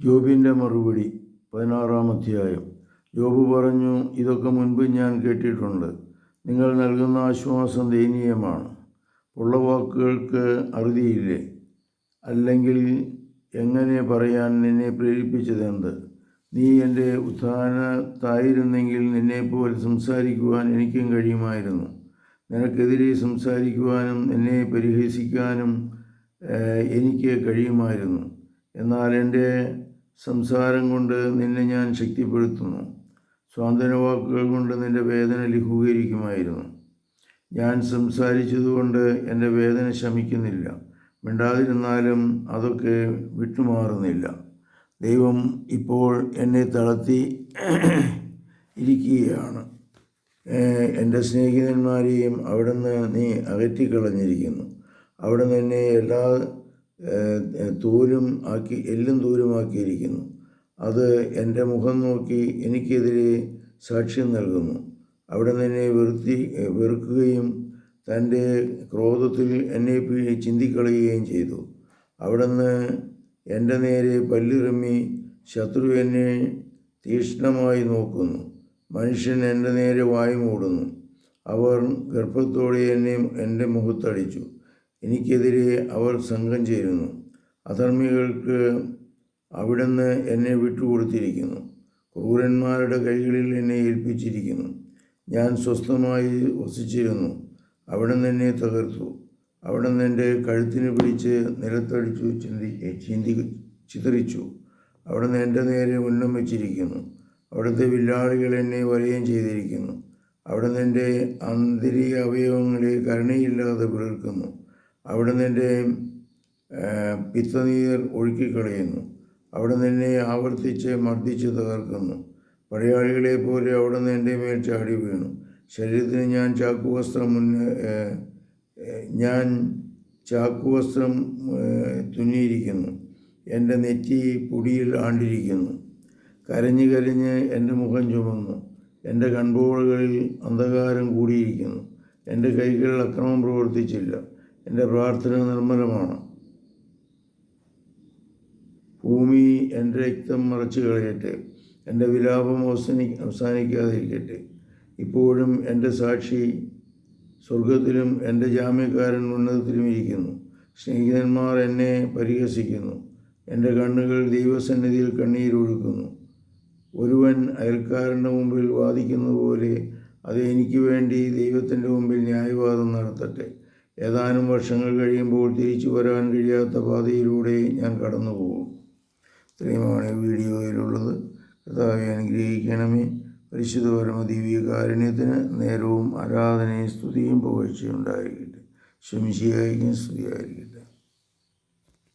ജോബിന്റെ മറുപടി പതിനാറാം അധ്യായം ജോബ് പറഞ്ഞു ഇതൊക്കെ മുൻപ് ഞാൻ കേട്ടിട്ടുണ്ട്. നിങ്ങൾ നൽകുന്ന ആശ്വാസം ദയനീയമാണ്. ഉള്ള വാക്കുകൾക്ക് അറുതിയില്ലേ? അല്ലെങ്കിൽ എങ്ങനെ പറയാൻ നിന്നെ പ്രേരിപ്പിച്ചതെന്ത്? നീ എന്റെ ഉത്ഥാനത്തായിരുന്നെങ്കിൽ നിന്നെപ്പോലെ സംസാരിക്കുവാൻ എനിക്കും കഴിയുമായിരുന്നു. നിനക്കെതിരെ സംസാരിക്കുവാനും എന്നെ പരിഹസിക്കാനും എനിക്ക് കഴിയുമായിരുന്നു. എന്നാൽ എന്റെ സംസാരം കൊണ്ട് നിന്നെ ഞാൻ ശക്തിപ്പെടുത്തുന്നു. സ്വാതന്ത്ര്യ വാക്കുകൾ കൊണ്ട് നിന്റെ വേദന ലഘൂകരിക്കുമായിരുന്നു. ഞാൻ സംസാരിച്ചതുകൊണ്ട് എന്റെ വേദന ശമിക്കുന്നില്ല. മിണ്ടാതിരുന്നാലും അതൊക്കെ വിട്ടുമാറുന്നില്ല. ദൈവം ഇപ്പോൾ എന്നെ തളർത്തി ഇരിക്കുകയാണ്. എന്റെ സ്നേഹിതന്മാരെയും അവിടുന്ന് നീ അകറ്റിക്കളഞ്ഞിരിക്കുന്നു. അവിടുന്ന് എന്നെ എല്ലാ തോലും ആക്കി എല്ലും ദൂരമാക്കിയിരിക്കുന്നു അത് എന്റെ മുഖം നോക്കി എനിക്കെതിരെ സാക്ഷ്യം നൽകുന്നു. അവിടെ എന്നെ വെറുത്തി വെറുക്കുകയും തന്റെ ക്രോധത്തിൽ എന്നെ ചിന്തിക്കളയുകയും ചെയ്തു. അവിടുന്ന് എന്റെ നേരെ പല്ലിറമ്മി ശത്രു എന്നെ തീക്ഷ്ണമായി നോക്കുന്നു. മനുഷ്യൻ എന്റെ നേരെ വായു മൂടുന്നു. അവർ ഗർഭത്തോടെ എന്നെ എന്റെ മുഖത്തടിച്ചു. എനിക്കെതിരെ അവർ സംഘം ചേരുന്നു. അധർമ്മികൾക്ക് അവിടുന്ന് എന്നെ വിട്ടുകൊടുത്തിരിക്കുന്നു. ക്രൂരന്മാരുടെ കൈകളിൽ എന്നെ ഏൽപ്പിച്ചിരിക്കുന്നു. ഞാൻ സ്വസ്ഥമായി വസിച്ചിരുന്നു. അവിടുന്ന് എന്നെ തകർത്തു. അവിടുന്ന് എന്റെ കഴുത്തിന് പിടിച്ച് നിലത്തടിച്ചു ചിന്തി ചിന്തി ചിതറിച്ചു. അവിടുന്ന് എന്റെ നേരെ ഉന്നം വെച്ചിരിക്കുന്നു. അവിടുത്തെ വില്ലാളികൾ എന്നെ വലയം ചെയ്തിരിക്കുന്നു. അവിടുന്ന് എന്റെ ആന്തരിക അവയവങ്ങളെ കരുണയില്ലാതെ പിളർക്കുന്നു. അവിടുന്ന് എന്റെ ഏഹ്, പിത്തനീർ ഒഴുക്കിക്കളയുന്നു. അവിടുന്ന് എന്നെ ആവർത്തിച്ച് മർദ്ദിച്ച് തകർക്കുന്നു. പടയാളികളെ പോലെ അവിടുന്ന് എന്റെ മേൽ ചാടി വീണു. ശരീരത്തിന് ഞാൻ ചാക്കുവസ്ത്രം മുന്നേ ഞാൻ ചാക്കുവസ്ത്രം തുന്നിയിരിക്കുന്നു. എന്റെ നെറ്റി പൊടിയിൽ ആണ്ടിരിക്കുന്നു. കരഞ്ഞ് കരഞ്ഞ് എന്റെ മുഖം ചുമന്നു. എന്റെ കൺപോളുകളിൽ അന്ധകാരം കൂടിയിരിക്കുന്നു. എന്റെ കൈകളിൽ അക്രമം പ്രവർത്തിച്ചില്ല. എന്റെ പ്രാർത്ഥന നിർമ്മലമാണ്. ഭൂമി എന്റെ രക്തം മറച്ചു കളയട്ടെ. എന്റെ വിലാപം അവസാനി അവസാനിക്കാതിരിക്കട്ടെ. ഇപ്പോഴും എന്റെ സാക്ഷി സ്വർഗത്തിലും എന്റെ ജാമ്യക്കാരൻ ഉന്നതത്തിലും ഇരിക്കുന്നു. സ്നേഹിതന്മാർ എന്നെ പരിഹസിക്കുന്നു. എന്റെ കണ്ണുകൾ ദൈവസന്നിധിയിൽ കണ്ണീരൊഴുക്കുന്നു ഒരുവൻ അയൽക്കാരന്റെ മുമ്പിൽ വാദിക്കുന്നത് പോലെ അത് എനിക്ക് വേണ്ടി ദൈവത്തിന്റെ മുമ്പിൽ ന്യായവാദം നടത്തട്ടെ. ഏതാനും വർഷങ്ങൾ കഴിയുമ്പോൾ തിരിച്ചു വരാൻ കഴിയാത്ത പാതയിലൂടെ ഞാൻ കടന്നു പോകും ഇത്രയുമാണ് വീഡിയോയിലുള്ളത്. കർത്താവെ അനുഗ്രഹിക്കണമേ. പരിശുദ്ധ പരമ ദിവ്യ കാരുണ്യത്തിന് നേരവും ആരാധനയും സ്തുതിയും പുകഴ്ചയും ഉണ്ടായിരിക്കട്ടെ. ശമിശിയായിരിക്കും സ്തുതിയായിരിക്കട്ടെ.